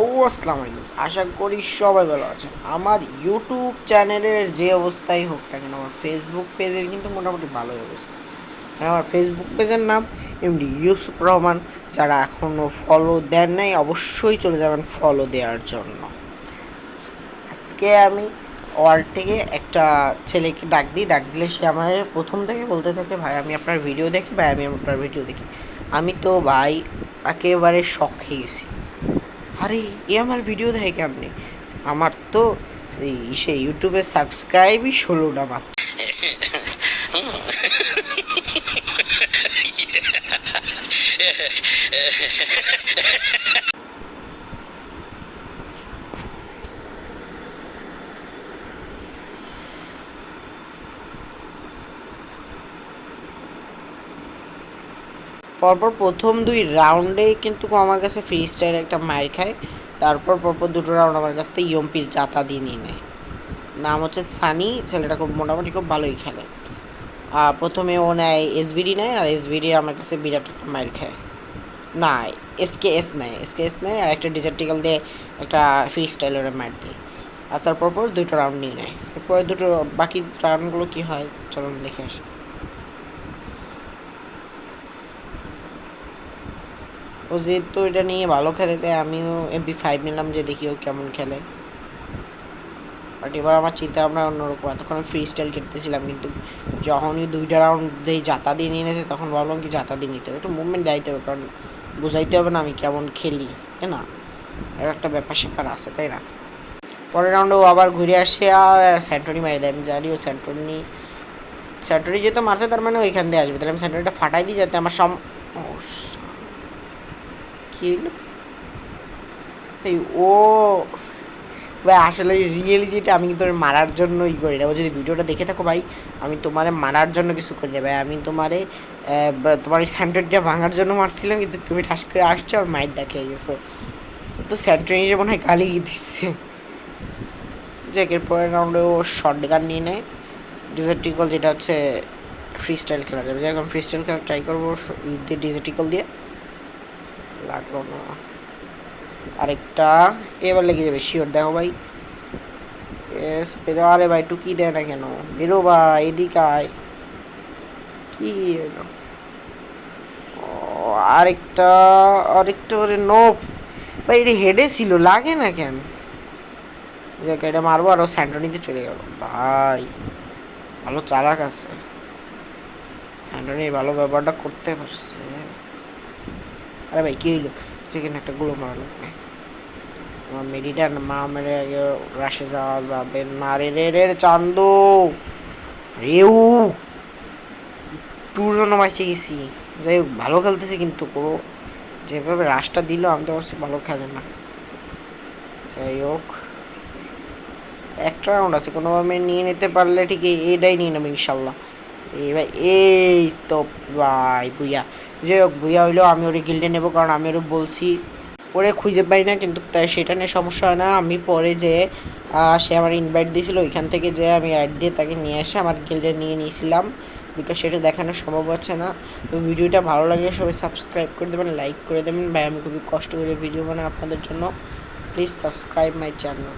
ও, আসসালামু আলাইকুম। আশা করি সবাই ভালো আছেন। আমার ইউটিউব চ্যানেলের যে অবস্থাই হোক না কেন, আমার ফেসবুক পেজের কিন্তু মোটামুটি ভালোই অবস্থা। আমার ফেসবুক পেজের নাম এমডি ইউসুফ রহমান যারা এখনও ফলো দেন নাই, অবশ্যই চলে যাবেন ফলো দেওয়ার জন্য। আজকে আমি ওয়ার্ল্ড থেকে একটা ছেলেকে ডাক দিই। ডাক দিলে সে আমার প্রথম থেকে বলতে থাকে, ভাই, আমি আপনার ভিডিও দেখি, ভাই, আমি আপনার ভিডিও দেখি। আমি তো ভাই, একেবারে শখ খেয়ে গেছি। আরে এ আমার ভিডিও দেখে কেমনি? আমার তো সে ইউটিউবে সাবস্ক্রাইবই ষোলোটা মাত্র। পরপর প্রথম দুই রাউন্ডে কিন্তু আমার কাছে ফ্রি স্টাইল একটা মার খায়। তারপর পরপর দুটো রাউন্ড আমার কাছ থেকে ইয়ম্পির জাতা দিয়ে নিয়ে নেয়। নাম হচ্ছে সানি, ছেলেটা খুব মোটামুটি খুব ভালোই খেলে। আর প্রথমে ও নেয় এসবিডি নেয়, আর এসবিডি আমার কাছে বিরাট একটা মার খায়। না এসকে এস নেয় এসকে এস নেয়, আর একটা ডিজার্টিক্যাল দিয়ে একটা ফ্রি স্টাইলের মার দিয়ে। আর তারপর পর দুটো রাউন্ড নিয়ে নেয়। এরপরে দুটো বাকি রাউন্ডগুলো কী হয়, চলুন দেখে আসি। ও যেহেতু এটা নিয়ে ভালো খেলে, তাই আমিও এমপি ফাইভ নিলাম যে দেখি ও কেমন খেলে। বাট এবার আমার চিন্তা ভাবনা অন্যরকম। এতক্ষণ ফ্রি স্টাইল খেলতেছিলাম, কিন্তু যখনই দুইটা রাউন্ড দিয়ে জাতা দিয়ে নিয়ে নিয়েছে তখন ভাবলাম কি জাতা দিয়ে নিতে হবে। একটু মুভমেন্ট দেখাইতে হবে, কারণ বুঝাইতে হবে না আমি কেমন খেলি, তাই না? একটা ব্যাপার স্যাপার আছে, তাই না? পরের রাউন্ডে ও আবার ঘুরে আসে আর স্যান্টনি মেরে দেয়। আমি জানি ও স্যান্টনি স্যান্টনি যেহেতু মারছে, তার মানে ওইখান দিয়ে আসবে। তাহলে আমি স্যান্টনিটা ফাটাই দিই যাতে আমার সম কি এই ও, ভাই, আসলে রিয়েলি যেটা আমি কিন্তু মারার জন্য ই করি না। যদি ভিডিওটা দেখে থাকো ভাই, আমি তোমারে মারার জন্য কিছু করি না। ভাই, আমি তোমারে তোমার ওই স্যান্টনটা ভাঙার জন্য মারছিলাম, কিন্তু তুমি ঠাস করে আসছো আর মাইট ডাকে গেছো। তো স্যান্টনির মনে হয় গালি দিচ্ছে। যাক এর পরের রাউন্ডে ও শর্ট গান নিয়ে। নেয় ডিজার্টিকল যেটা হচ্ছে ফ্রি স্টাইল খেলা যাবে। যাই ফ্রি স্টাইল খেলা ট্রাই করব ডিজার্টিকল দিয়ে। লাগল না। আরেকটা, এবার লেগে যাবে শিওর দেখো ভাই। এস বেরো, আরে ভাই, টুকি দেয় না কেন? বেরো ভাই, এদিক আয়। কি এলো? আরেকটা আরেকটা ওরে নোপ ভাই, এটা হেডে ছিল, লাগে না কেন? এটা মারবো, আর ও স্যান্টনিতে চলে গেল। ভাই, ভালো চালাক আছে। স্যান্টনি ভালো ব্যাপারটা করতে পারছে। আরে ভাই, কী হইল? যেখানে একটা গুলো মারা লাগবে আমার মেডিটা মা মেরে আগে রাশে যাওয়া যাবে না। রে রে রে চান্দু! রেউ! টুর জন্য মাইসে গেছি। যাই হোক, ভালো খেলতেছি কিন্তু পুরো। যেভাবে রাশটা দিল, আমি তো অবশ্যই ভালো খেলে না। যাই হোক, একটা রাউন্ড আছে, কোনোভাবে নিয়ে নিতে পারলে ঠিক এটাই নিয়ে নেব ইনশাল্লাহ। এই ভাই এই তো ভাই, বুইয়া। যাই হোক বুইয়া হইলেও আমি ওরে গিল্ডে নেব, কারণ আমি ওরে বলছি। ওরে খুঁজে পাই না, কিন্তু তাই সেটা নিয়ে সমস্যা হয় না। আমি পরে যে সে আমার ইনভাইট দিয়েছিল, ওইখান থেকে যে আমি অ্যাড দিয়ে তাকে নিয়ে এসে আমার গিল্ডে নিয়ে নিয়েছিলাম। বিকজ সেটা দেখানো সম্ভব হচ্ছে না। তো ভিডিওটা ভালো লাগলে সবাই সাবস্ক্রাইব করে দেবেন লাইক করে দেবেন। ভাই, আমি খুবই কষ্ট করে ভিডিও বানাই আপনাদের জন্য। Please subscribe my channel